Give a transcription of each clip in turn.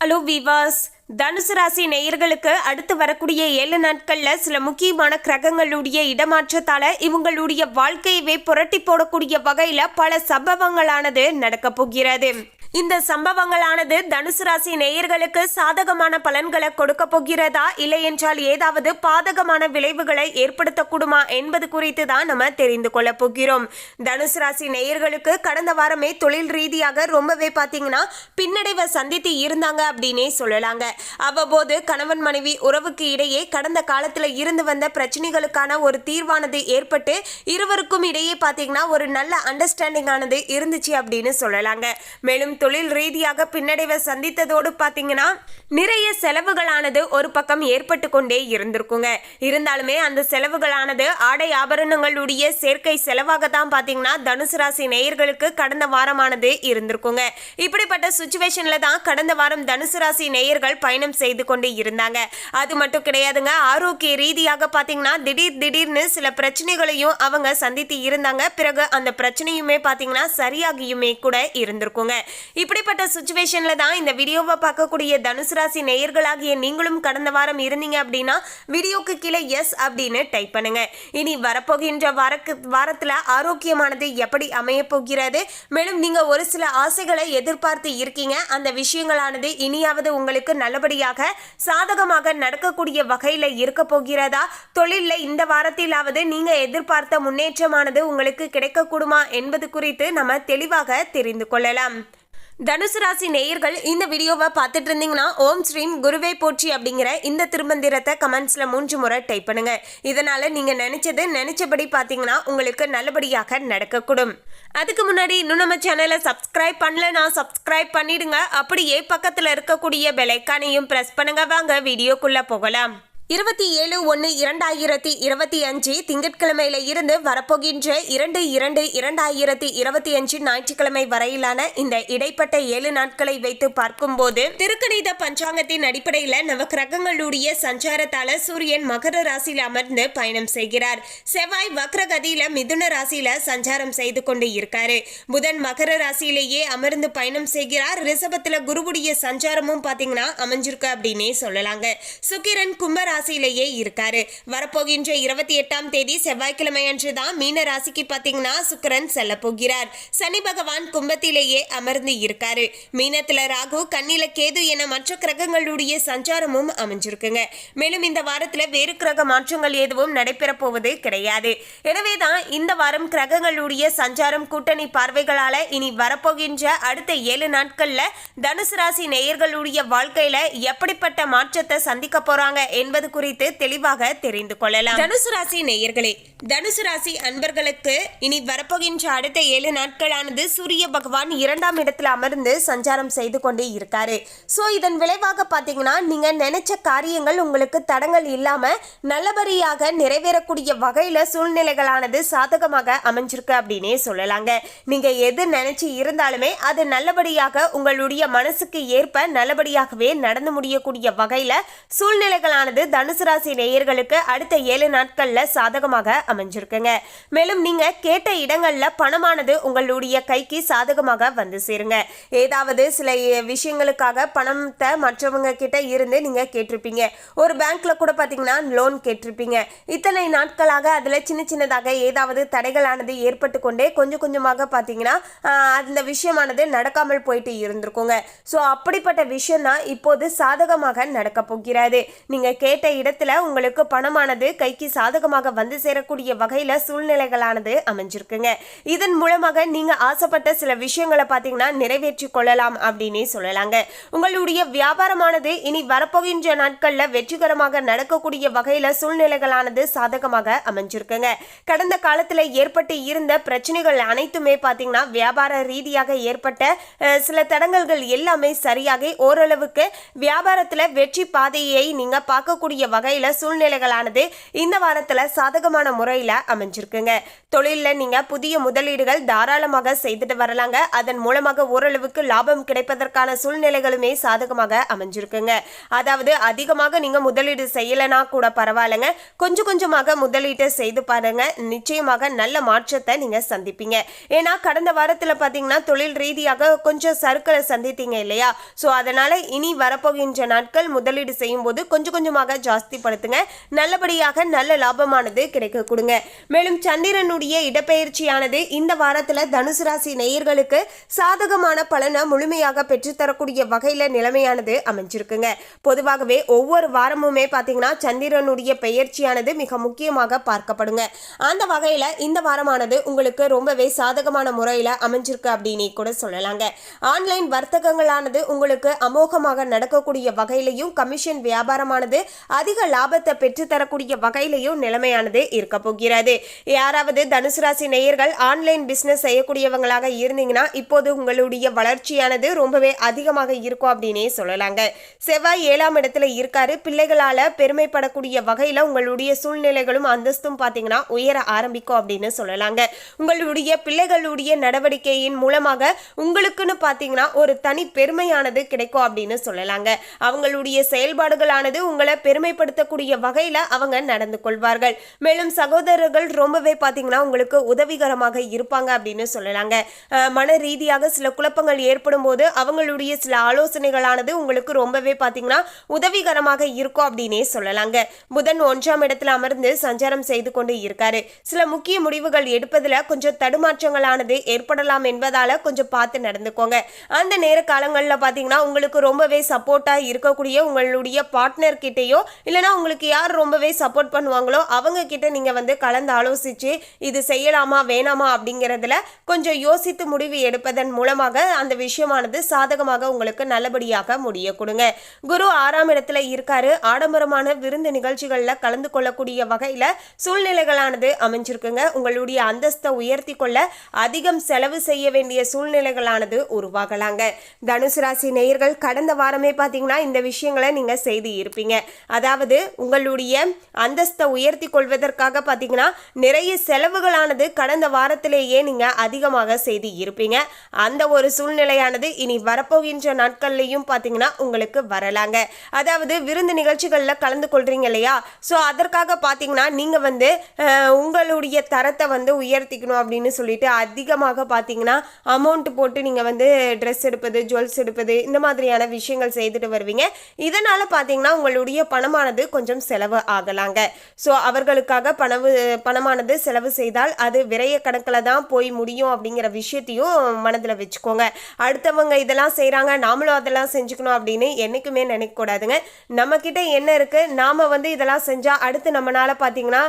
Hello விவாஸ் தனுசு ராசி நேயர்களுக்கு அடுத்து வரக்கூடிய ஏழு நாட்கள்ல சில முக்கியமான கிரகங்களுடைய இடமாற்றத்தால இவங்களுடைய வாழ்க்கையவே புரட்டி போடக்கூடிய வகையில பல சம்பவங்களானது நடக்க போகிறது. இந்த சம்பவங்களானது தனுசு ராசி நேயர்களுக்கு சாதகமான பலன்களை கொடுக்க போகிறதா? இல்லை என்றால் ஏதாவது பாதகமான விளைவுகளை ஏற்படுத்தக்கூடுமா என்பது குறித்து தான் நம்ம தெரிந்து கொள்ள போகிறோம். தனுசு ராசி நேயர்களுக்கு கடந்த வாரமே தொழில் ரீதியாக ரொம்பவே பார்த்தீங்கன்னா பின்னடைவை சந்தித்து இருந்தாங்க அப்படின்னே சொல்லலாங்க. அவ்வப்போது கணவன் மனைவி உறவுக்கு இடையே கடந்த காலத்தில் இருந்து வந்த பிரச்சனைகளுக்கான ஒரு தீர்வானது ஏற்பட்டு இருவருக்கும் இடையே பார்த்தீங்கன்னா ஒரு நல்ல அண்டர்ஸ்டாண்டிங் ஆனது இருந்துச்சு அப்படின்னு சொல்லலாங்க. மேலும் தொழில் ரீதியாக பின்னடைவை சந்தித்ததோடு பார்த்தீங்கன்னா நிறைய செலவுகளானது ஒரு பக்கம் ஏற்பட்டு கொண்டே இருந்திருக்குங்க. இருந்தாலுமே அந்த செலவுகளானது ஆடை ஆபரணங்களுடைய சேர்க்கை செலவாக தான் பார்த்தீங்கன்னா தனுசு ராசி நேயர்களுக்கு கடந்த வாரமானது இருந்திருக்குங்க. இப்படிப்பட்ட சுச்சுவேஷனில் தான் கடந்த வாரம் தனுசு ராசி நேயர்கள் பயணம் செய்து கொண்டு இருந்தாங்க. அது மட்டும் கிடையாதுங்க ஆரோக்கிய ரீதியாக பார்த்தீங்கன்னா திடீர் திடீர்னு சில பிரச்சனைகளையும் அவங்க சந்தித்து இருந்தாங்க. பிறகு அந்த பிரச்சனையுமே பார்த்தீங்கன்னா சரியாகியுமே கூட இருந்திருக்குங்க. இப்படிப்பட்ட சுச்சுவேஷன்ல தான் இந்த வீடியோவை பார்க்கக்கூடிய தனுசு ராசி நேயர்களாகிய நீங்களும் கடந்த வாரம் இருந்தீங்க அப்படின்னா வீடியோக்கு கீழே எஸ் அப்படின்னு டைப் பண்ணுங்க. இனி வரப்போகின்ற வாரக்கு வாரத்துல ஆரோக்கியமானது எப்படி அமைய போகிறது? மேலும் நீங்க ஒரு சில ஆசைகளை எதிர்பார்த்து இருக்கீங்க. அந்த விஷயங்களானது இனியாவது உங்களுக்கு நல்லபடியாக சாதகமாக நடக்கக்கூடிய வகையில இருக்க போகிறதா? தொழிலில் இந்த வாரத்திலாவது நீங்க எதிர்பார்த்த முன்னேற்றமானது உங்களுக்கு கிடைக்கக்கூடுமா என்பது குறித்து நம்ம தெளிவாக தெரிந்து கொள்ளலாம். தனுசு ராசி நேயர்கள் இந்த வீடியோவை பார்த்துட்டு இருந்தீங்கன்னா ஓம் ஸ்ரீம் குருவே போற்றி அப்படிங்கிற இந்த திருமந்திரத்தை கமெண்ட்ஸில் மூன்று முறை டைப் பண்ணுங்க. இதனால நீங்க நினைச்சது நினைச்சபடி பார்த்தீங்கன்னா உங்களுக்கு நல்லபடியாக நடக்கக்கூடும். அதுக்கு முன்னாடி இன்னும் நம்ம சேனலை சப்ஸ்கிரைப் பண்ணலனா சப்ஸ்கிரைப் பண்ணிடுங்க. அப்படியே பக்கத்தில் இருக்கக்கூடிய பெலைக்கானையும் ப்ரெஸ் பண்ணுங்க. வாங்க வீடியோக்குள்ளே போகலாம். இருபத்தி ஏழு ஒன்று இரண்டாயிரத்தி இருபத்தி அஞ்சு திங்கட்கிழமையில இருந்து வரப்போகின்ற இரண்டு இரண்டு இரண்டாயிரத்தி இருபத்தி அஞ்சு ஞாயிற்றுக்கிழமை வரையிலான இந்த இடைப்பட்ட ஏழு நாட்களை வைத்து பார்க்கும்போது திருக்கணித பஞ்சாங்கத்தின் அடிப்படையில் நவக்கிரகங்களுடைய சஞ்சாரத்தால சூரியன் மகர ராசியில் அமர்ந்து பயணம் செய்கிறார். செவ்வாய் வக்ரகதியில மிதுன ராசியில சஞ்சாரம் செய்து கொண்டு இருக்காரு. புதன் மகர ராசியிலேயே அமர்ந்து பயணம் செய்கிறார். ரிஷபத்துல குருவுடைய சஞ்சாரமும் பாத்தீங்கன்னா அமைஞ்சிருக்கு அப்படின்னே சொல்லலாங்க. சுக்கிரன் கும்பரா ராசியிலேயே இருக்காரு. வரப்போகின்ற இருபத்தி எட்டாம் தேதி செவ்வாய்க்கிழமை அன்று தான் மீன ராசிக்கு பாத்தீங்கன்னா சுக்கரன் செல்ல போகிறார். சனி பகவான் கும்பத்திலேயே அமர்ந்து இருக்காரு. மீனத்துல ராகு கண்ணில கேது என மற்ற கிரகங்களுடைய சஞ்சாரமும் அமைஞ்சிருக்குங்க. மேலும் இந்த வாரத்துல வேறு கிரக மாற்றங்கள் எதுவும் நடைபெற போவது கிடையாது. எனவேதான் இந்த வாரம் கிரகங்களுடைய சஞ்சாரம் கூட்டணி பார்வைகளால இனி வரப்போகின்ற அடுத்த ஏழு நாட்கள்ல தனுசு ராசி நேயர்களுடைய வாழ்க்கையில எப்படிப்பட்ட மாற்றத்தை சந்திக்க போறாங்க என்பது என்பது குறித்து தெளிவாக தெரிந்து கொள்ளலாம். தனுசு ராசி நேயர்களே தனுசு ராசி அன்பர்களுக்கு இனி வரப்போகின்ற அடுத்த ஏழு நாட்களானது சூரிய பகவான் இரண்டாம் இடத்துல அமர்ந்து சஞ்சாரம் செய்து கொண்டே இருக்காரு. ஸோ இதன் விளைவாக பார்த்தீங்கன்னா நீங்க நினைச்ச காரியங்கள் உங்களுக்கு தடங்கள் இல்லாம நல்லபடியாக நிறைவேறக்கூடிய வகையில சூழ்நிலைகளானது சாதகமாக அமைஞ்சிருக்கு அப்படின்னே சொல்லலாங்க. நீங்க எது நினைச்சு இருந்தாலுமே அது நல்லபடியாக உங்களுடைய மனசுக்கு ஏற்ப நல்லபடியாகவே நடந்து முடியக்கூடிய வகையில சூழ்நிலைகளானது தனுசு ராசி நேயர்களுக்கு அடுத்த ஏழு நாட்கள்ல சாதகமாக அமைஞ்சிருக்குங்க. மேலும் நீங்க கேட்ட இடங்கள்ல பணமானது உங்களுடைய கைக்கு சாதகமாக வந்து சேருங்க. ஏதாவது சில விஷயங்களுக்காக பணத்தை மற்றவங்க கிட்ட இருந்து நீங்க கேட்டிருப்பீங்க. ஒரு பேங்க்ல கூட பாத்தீங்கன்னா லோன் கேட்டிருப்பீங்க. இத்தனை நாட்களாக அதுல சின்ன சின்னதாக ஏதாவது தடைகளானது ஏற்பட்டு கொண்டே கொஞ்சம் கொஞ்சமாக பாத்தீங்கன்னா அந்த விஷயமானது நடக்காமல் போயிட்டு இருந்திருக்குங்க. ஸோ அப்படிப்பட்ட விஷயம் தான் இப்போது சாதகமாக நடக்க போகிறது. நீங்க கேட்ட இடத்துல உங்களுக்கு பணமானது கைக்கு சாதகமாக வந்து சேரக்கூடிய வகையில சூழ்நிலைகளானது அமைஞ்சிருக்குங்க. இதன் மூலமாக நீங்க ஆசைப்பட்ட சில விஷயங்களை பார்த்தீங்கன்னா நிறைவேற்றி கொள்ளலாம் அப்படின்னே சொல்லலாங்க. உங்களுடைய வியாபாரமானது இனி வரப்போகின்ற நாட்கள்ல வெற்றிகரமாக நடக்கக்கூடிய வகையில சூழ்நிலைகளானது சாதகமாக அமைஞ்சிருக்குங்க. கடந்த காலத்துல ஏற்பட்டு இருந்த பிரச்சனைகள் அனைத்துமே பார்த்தீங்கன்னா வியாபார ரீதியாக ஏற்பட்ட சில தடங்கல்கள் எல்லாமே சரியாகி ஓரளவுக்கு வியாபாரத்துல வெற்றி பாதையை நீங்க பார்க்கக்கூடிய கூடிய வகையில சூழ்நிலைகளானது இந்த வாரத்துல சாதகமான முறையில அமைஞ்சிருக்குங்க. தொழிலில் நீங்க புதிய முதலீடுகள் தாராளமாக செய்துட்டு வரலாங்க. அதன் மூலமாக ஓரளவுக்கு லாபம் கிடைப்பதற்கான சூழ்நிலைகளுமே சாதகமாக அமைஞ்சிருக்குங்க. அதாவது அதிகமாக நீங்க முதலீடு செய்யலைனா கூட பரவாயில்லைங்க. கொஞ்சம் கொஞ்சமாக முதலீட்டை செய்து பாருங்க. நிச்சயமாக நல்ல மாற்றத்தை நீங்க சந்திப்பீங்க. ஏன்னா கடந்த வாரத்துல பாத்தீங்கன்னா தொழில் ரீதியாக கொஞ்சம் சறுக்களை சந்தித்தீங்க இல்லையா? ஸோ அதனால இனி வரப்போகின்ற நாட்கள் முதலீடு செய்யும் போது கொஞ்சம் கொஞ்சமாக ஜாஸ்தி படுத்துங்க. நல்லபடியாக நல்ல லாபமானது கிடைக்க கொடுங்க. மேலும் சந்திரனுடைய இடப்பெயர்ச்சியானது இந்த வாரத்தில் தனுசு ராசி நேயர்களுக்கு சாதகமான பலனை முழுமையாக பெற்றுத்தரக்கூடிய வகையில் நிலைமையானது அமைஞ்சிருக்குங்க. பொதுவாகவே ஒவ்வொரு வாரமுமே பார்த்தீங்கன்னா சந்திரனுடைய பெயர்ச்சியானது மிக முக்கியமாக பார்க்கப்படுங்க. அந்த வகையில் இந்த வாரமானது உங்களுக்கு ரொம்பவே சாதகமான முறையில் அமைஞ்சிருக்கு அப்படின்னு கூட சொல்லலாங்க. ஆன்லைன் வர்த்தகங்களானது உங்களுக்கு அமோகமாக நடக்கக்கூடிய வகையிலையும் கமிஷன் வியாபாரமானது அதிக லாபத்தை பெற்றுத்தரக்கூடிய வகையிலையும் நிலைமையானது இருக்க போகிறது. யாராவது தனுசு ராசி நேயர்கள் ஆன்லைன் பிஸ்னஸ் செய்யக்கூடியவங்களாக இருந்தீங்கன்னா இப்போது உங்களுடைய வளர்ச்சியானது ரொம்பவே அதிகமாக இருக்கும் அப்படின்னே சொல்லலாங்க. செவ்வாய் ஏழாம் இடத்துல இருக்காரு. பிள்ளைகளால பெருமைப்படக்கூடிய வகையில உங்களுடைய சூழ்நிலைகளும் அந்தஸ்தும் பார்த்தீங்கன்னா உயர ஆரம்பிக்கும் அப்படின்னு சொல்லலாங்க. உங்களுடைய பிள்ளைகளுடைய நடவடிக்கையின் மூலமாக உங்களுக்குன்னு பார்த்தீங்கன்னா ஒரு தனி பெருமையானது கிடைக்கும் அப்படின்னு சொல்லலாங்க. அவங்களுடைய செயல்பாடுகளானது உங்களை பெருமைப்படுத்தக்கூடிய வகையில அவங்க நடந்து கொள்வார்கள். மேலும் சகோதரர்கள் ரொம்பவே பாத்தீங்கன்னா உங்களுக்கு உதவிகரமாக இருப்பாங்க அப்படின்னு சொல்லலாங்க. மன ரீதியாக சில குழப்பங்கள் ஏற்படும் போது அவங்களுடைய சில ஆலோசனைகளானது உங்களுக்கு ரொம்பவே பாத்தீங்கன்னா உதவிகரமாக இருக்கும் அப்படின்னே சொல்லலாங்க. புதன் ஒன்றாம் இடத்துல அமர்ந்து சஞ்சாரம் செய்து கொண்டு இருக்காரு. சில முக்கிய முடிவுகள் எடுப்பதுல கொஞ்சம் தடுமாற்றங்களானது ஏற்படலாம் என்பதால கொஞ்சம் பார்த்து நடந்துக்கோங்க. அந்த நேர காலங்களில் பார்த்தீங்கன்னா உங்களுக்கு ரொம்பவே சப்போர்ட்டாக இருக்கக்கூடிய உங்களுடைய பார்ட்னர் கிட்டேயோ இல்லைனா உங்களுக்கு யார் ரொம்பவே சப்போர்ட் பண்ணுவாங்களோ அவங்க கிட்ட நீங்கள் வந்து கலந்து ஆலோசித்து இது செய்யலாமா வேணாமா அப்படிங்கிறதுல கொஞ்சம் யோசித்து முடிவு எடுப்பதன் மூலமாக அந்த விஷயமானது சாதகமாக உங்களுக்கு நல்லபடியாக முடிய கொடுங்க. குரு ஆறாம் இடத்துல இருக்காரு. ஆடம்பரமான விருந்து நிகழ்ச்சிகளில் கலந்து கொள்ளக்கூடிய வகையில் சூழ்நிலைகளானது அமைஞ்சிருக்குங்க. உங்களுடைய அந்தஸ்தை உயர்த்தி கொள்ள அதிகம் செலவு செய்ய வேண்டிய சூழ்நிலைகளானது உருவாகலாங்க. தனுசு ராசி நேயர்கள் கடந்த வாரமே பார்த்தீங்கன்னா இந்த விஷயங்களை நீங்கள் செய்து இருப்பீங்க. அதாவது உங்களுடைய அந்தஸ்தை உயர்த்தி கொள்வதற்காக பார்த்தீங்கன்னா நிறைய செலவுகளானது கடந்த வாரத்திலேயே நீங்கள் அதிகமாக செய்து இருப்பீங்க. அந்த ஒரு சூழ்நிலையானது இனி வரப்போகின்ற நாட்கள்லையும் பார்த்தீங்கன்னா உங்களுக்கு வரலாங்க. அதாவது விருந்து நிகழ்ச்சிகளில் கலந்து கொள்கிறீங்க இல்லையா? ஸோ அதற்காக பார்த்தீங்கன்னா நீங்கள் வந்து உங்களுடைய தரத்தை வந்து உயர்த்திக்கணும் அப்படின்னு சொல்லிட்டு அதிகமாக பார்த்தீங்கன்னா அமௌண்ட் போட்டு நீங்கள் வந்து ட்ரெஸ் எடுப்பது ஜுவல்ஸ் எடுப்பது இந்த மாதிரியான விஷயங்கள் செய்துட்டு வருவீங்க. இதனால் பார்த்தீங்கன்னா உங்களுடைய பணமானது கொஞ்சம் செலவு ஆகலாங்க. ஸோ அவர்களுக்காக பணவு பணமானது செலவு செய்தால் அது விரைய கணக்கில் தான் போய் முடியும் அப்படிங்கிற விஷயத்தையும் மனதில் வச்சுக்கோங்க. அடுத்தவங்க இதெல்லாம் செய்கிறாங்க நாமளும் அதெல்லாம் செஞ்சுக்கணும் அப்படின்னு என்றைக்குமே நினைக்கக்கூடாதுங்க. நம்மக்கிட்ட என்ன இருக்குது நாம் வந்து இதெல்லாம் செஞ்சால் அடுத்து நம்மளால் பார்த்தீங்கன்னா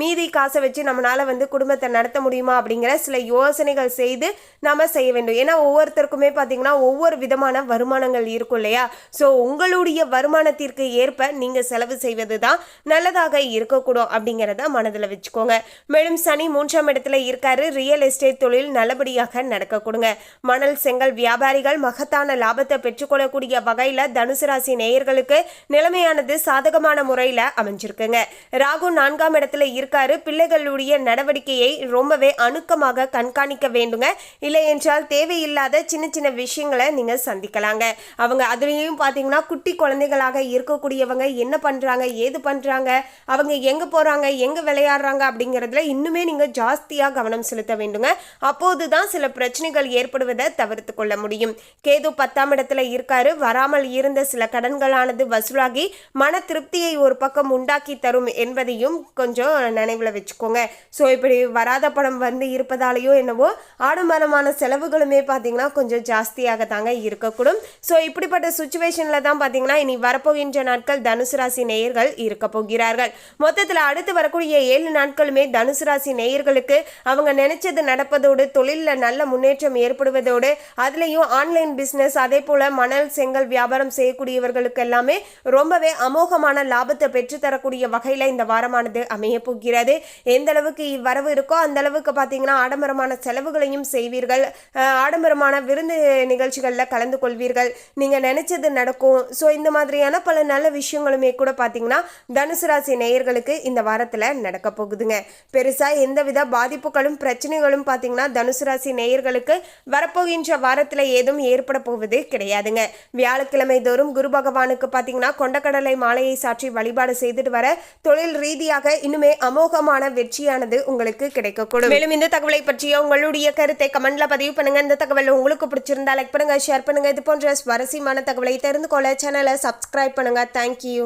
மீதி காசை வச்சு நம்மளால் வந்து குடும்பத்தை நடத்த முடியுமா அப்படிங்கிற சில யோசனைகள் செய்து நாம் செய்ய வேண்டும். ஏன்னா ஒவ்வொருத்தருக்குமே பார்த்தீங்கன்னா ஒவ்வொரு விதமான வருமானங்கள் இருக்கும் இல்லையா? ஸோ உங்களுடைய வருமானத்திற்கு ஏற்ப நீங்கள் செலவு செய்வது தான் நல்லதாக இருக்கக்கூடும் அப்படிங்கிறத மனதில் வச்சுக்கோங்க. மேலும் சனி மூன்றாம் இடத்துல இருக்காரு. ரியல் எஸ்டேட் தொழில் நல்லபடியாக நடக்க கொடுங்க. மணல் செங்கல் வியாபாரிகள் மகத்தான லாபத்தை பெற்றுக்கொள்ளக்கூடிய வகையில் தனுசு ராசி நேயர்களுக்கு நிலைமையானது சாதகமான முறையில் அமைஞ்சிருக்குங்க. ராகு நான்காம் இடத்துல இருக்காரு. பிள்ளைகளுடைய நடவடிக்கையை ரொம்பவே அணுக்கமாக கண்காணிக்க வேண்டுங்க. இல்லை என்றால் தேவையில்லாத சின்ன சின்ன விஷயங்களை நீங்கள் சந்திக்கலாங்க. அவங்க அதுலேயும் பார்த்தீங்கன்னா குட்டி குழந்தைகளாக இருக்கக்கூடிய இருக்கக்கூடியவங்க என்ன பண்ணுறாங்க ஏது பண்ணுறாங்க அவங்க எங்கே போகிறாங்க எங்கே விளையாடுறாங்க அப்படிங்கிறதுல இன்னுமே நீங்கள் ஜாஸ்தியாக கவனம் செலுத்த வேண்டுங்க. அப்போது தான் சில பிரச்சனைகள் ஏற்படுவதை தவிர்த்து கொள்ள முடியும். கேது பத்தாம் இடத்துல இருக்காரு. வராமல் இருந்த சில கடன்களானது வசூலாகி மன திருப்தியை ஒரு பக்கம் உண்டாக்கி தரும் என்பதையும் கொஞ்சம் நினைவில் வச்சுக்கோங்க. ஸோ இப்படி வராத பணம் வந்து இருப்பதாலேயோ என்னவோ ஆடம்பரமான செலவுகளுமே பார்த்தீங்கன்னா கொஞ்சம் ஜாஸ்தியாக தாங்க இருக்கக்கூடும். ஸோ இப்படிப்பட்ட சுச்சுவேஷனில் தான் பார்த்தீங்கன்னா இனி வரப்போகின்ற நாட்கள் தனுசு ராசி நேயர்கள் இருக்க போகிறார்கள். மொத்தத்தில் அடுத்து வரக்கூடிய ஏழு நாட்களுமே தனுசு ராசி நேயர்களுக்கு அவங்க நினைச்சது நடப்பதோடு தொழிலில் நல்ல முன்னேற்றம் ஏற்படுவதோடு அதுலேயும் ஆன்லைன் பிஸ்னஸ் அதே போல் மணல் செங்கல் வியாபாரம் செய்யக்கூடியவர்களுக்கு எல்லாமே ரொம்பவே அமோகமான லாபத்தை பெற்று தரக்கூடிய வகையில் இந்த வாரமானது அமைய போகிறது. எந்த அளவுக்கு இவ்வரவு இருக்கோ அந்த அளவுக்கு பார்த்தீங்கன்னா ஆடம்பரமான செலவுகளையும் செய்வீர்கள். ஆடம்பரமான விருந்து நிகழ்ச்சிகளில் கலந்து கொள்வீர்கள். நீங்கள் நினைச்சது நடக்கும். ஸோ இந்த மாதிரியான பல நல்ல விஷயம் விஷயங்களுமே கூட பார்த்தீங்கன்னா தனுசு ராசி நேயர்களுக்கு இந்த வாரத்தில் நடக்க போகுதுங்க. பெருசாக எந்தவித பாதிப்புகளும் பிரச்சனைகளும் பார்த்தீங்கன்னா தனுசு ராசி நேயர்களுக்கு வரப்போகின்ற வாரத்தில் ஏதும் ஏற்பட போவது கிடையாதுங்க. வியாழக்கிழமை தோறும் குரு பகவானுக்கு பார்த்தீங்கன்னா கொண்டக்கடலை மாலையை சாற்றி வழிபாடு செய்துட்டு வர தொழில் ரீதியாக இன்னுமே அமோகமான வெற்றியானது உங்களுக்கு கிடைக்கக்கூடும். மேலும் இந்த தகவலை பற்றிய உங்களுடைய கருத்தை கமெண்ட்ல பதிவு பண்ணுங்க. இந்த தகவல் உங்களுக்கு பிடிச்சிருந்தா லைக் பண்ணுங்க ஷேர் பண்ணுங்க. இது போன்ற சுவாரஸ்யமான தகவலை தெரிந்து கொள்ள சேனலை சப்ஸ்கிரைப் பண்ணுங்க. தேங்க்யூ